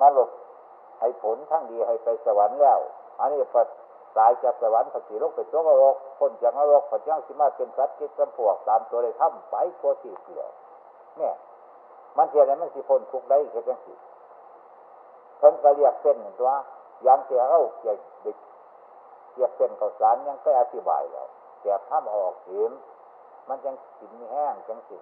มาหลบให้ผลทั้งดีให้ไปสวรรค์แล้ว อันนี้ปัดตายจากสวรรค์ปฏิโลกไปตัวกรกพ้นจากนรกปัจจังสิมาเป็นสัตว์กิจจำพวกตามตัวเลยทำไปโคติเสียเนี่ยมันเทียนนั้นมันสิพ้นทุกได้แค่จังสิเพิ่นก็เรียกเส้นตัวยังเสียเอาเกี่ยเด็กเรียกเส้นข้าวสารยังไปอธิบายแล้วแกบถ้ำออกเข็มมันยังกินแห้งจังสิ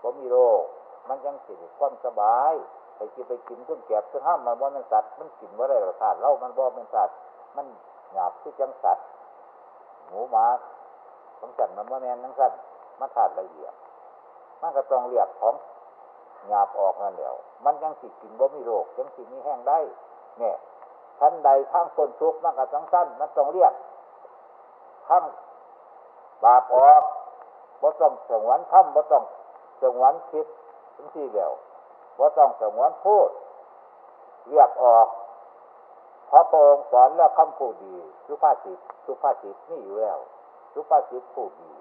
ผมมีโรค มันยังสิความสบาย ไปกินไปกินขึ้นแกบขึ้นห้ามมันว่ามันสัตว์มันกินว่าได้หรอขาดเล่ามันบ่เป็นสัตว์มันหยาบที่จังสัตว์หมูหมาของสัตว์มันว่าแมนทั้งสัตว์มันขาดละเอียดมันก็ต้องเรียกของหยาบออกนั่นแล้วมันยังสิกินบ่มีโรคยังสิมีแห้งได้เนี่ยท่านใดทั้งคนทุกมันก็ทั้งสั้นมันต้องเรียกทั้งบาปออกบ่ต้องสงวนทำบ่ต้องสงวนคิด ทั้งที่เดียวบ่าต้องสงวนพูดเรียกออกเพราะพระองสอนแล้วคำพูดดี สุภาษิตสุภาษิตนี่อยู่แล้ว สุภาษิตพูดดี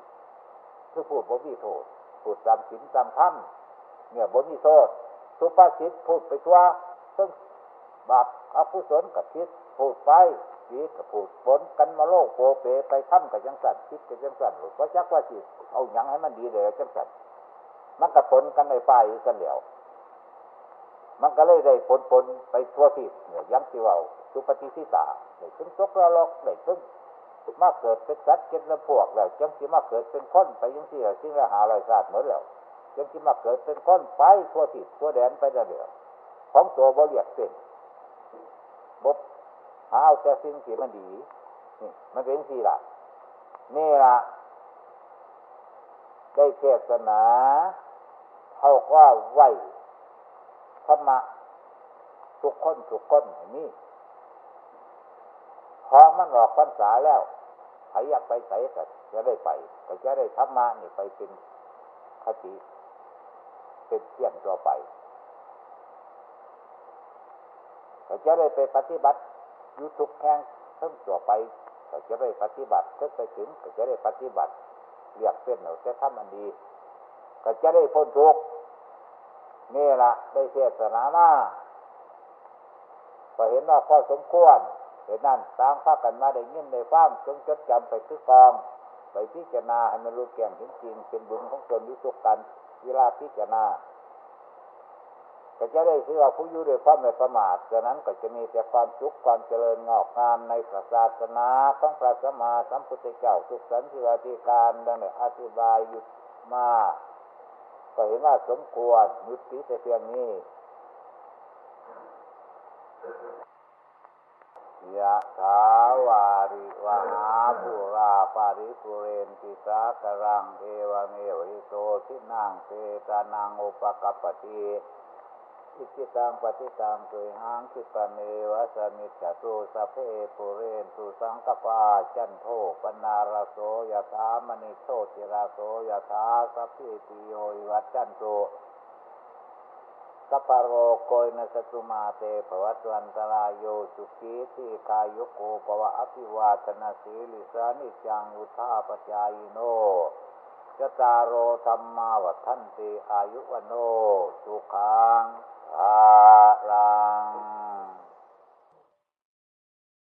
คือพูดบ่มีโทษพูดตามศีลตามธรรมเนี่ยบ่มีโทษ สุภาษิตพูดไปทั่วซึ่งบาปอกุศลกับคิดพูดไปดีกับพูดฝนกันมาโลกโปเปไปทำกับจังสันคิดกับจังสันหรือว่าจักว่าสิเอาหยังให้มันดีเลยจังสัน มันกับผลกันในป่ายกันเดียว มันก็เลยได้ผลผลไปทั่วทิศเนี่ยยังสิว่าสุปฏิสิตาได้ถึงตกระลอกได้ถึงมาเกิดเป็นสัตว์เก็บละพวกแล้วจังสิมาเกิดเป็นคนไปยังสี่สิ่งละหาลอยศาสตร์เหมือนแล้วจังสิมาเกิดเป็นคนไปทั่วทิศทั่วแดนไปเดียวของตัวบริยกเส้นบบหาเอาแต่สิ่งที่มันดีนี่มันเป็นสี่ละนี่ละได้เทศนา เขาว่าไหวธรรมะทุกคนทุกคนอย่างนี่พอมันออกพรรษาแล้วใครอยากไปใส่ก็จะได้ไปก็จะได้ธรรมะนี่ไปเป็นคติเป็นเที่ยงตัวไปก็จะได้ไปปฏิบัติยุทุกแห่งเพิ่มตัวไปก็จะได้ปฏิบัติเพิ่มไปถึงก็จะได้ปฏิบัติเรียกเส้นเราจะทำมันดี ก็จะได้พ้นทุกข์ นี่ละได้เทศนามาก็เห็นว่าพอสมควรเห็นนั่นสร้างพากันมาได้ยินได้ฟังจงจดจำไปคือกอง ไปพิจารณาให้มันรู้แก่งจริงเป็นบุญของตนยุสุกันเวลาพิจารณาก็จะได้ชื่อว่าผู้อยู่ด้วยความไม่ประมาทฉะนั้นก็จะมีแต่ความสุขความเจริญงอกงามในศาสนาของพระสัมมาสัมพุทธเจ้าสุขสันติวาติการดังได้อธิบายหยุดมา ก็เห็นว่าสมควรยุติแต่เพียงนี้ยะถาวาริวหาปุราปาริปุเรนติสากรังเอวเมวิโตทินังเตตานังอุปกปติ อิจิตังปฏิตังตุหังคิปะเมวะสมิจจตุสัพเพปุเรนตุสังกปาจันโทปนารโสยถามณิโชติราโสยถาสัพพิติโยวัจจันโตสัพโรโกยนสตุมาเตภวัตวันตรายโยสุขีทีกายุโกภวะอภิวาทนาสีลิสานิจังอุทาปจายโน จตารโรธรรมาวัฏันติอายุวโน สุขังอาลัง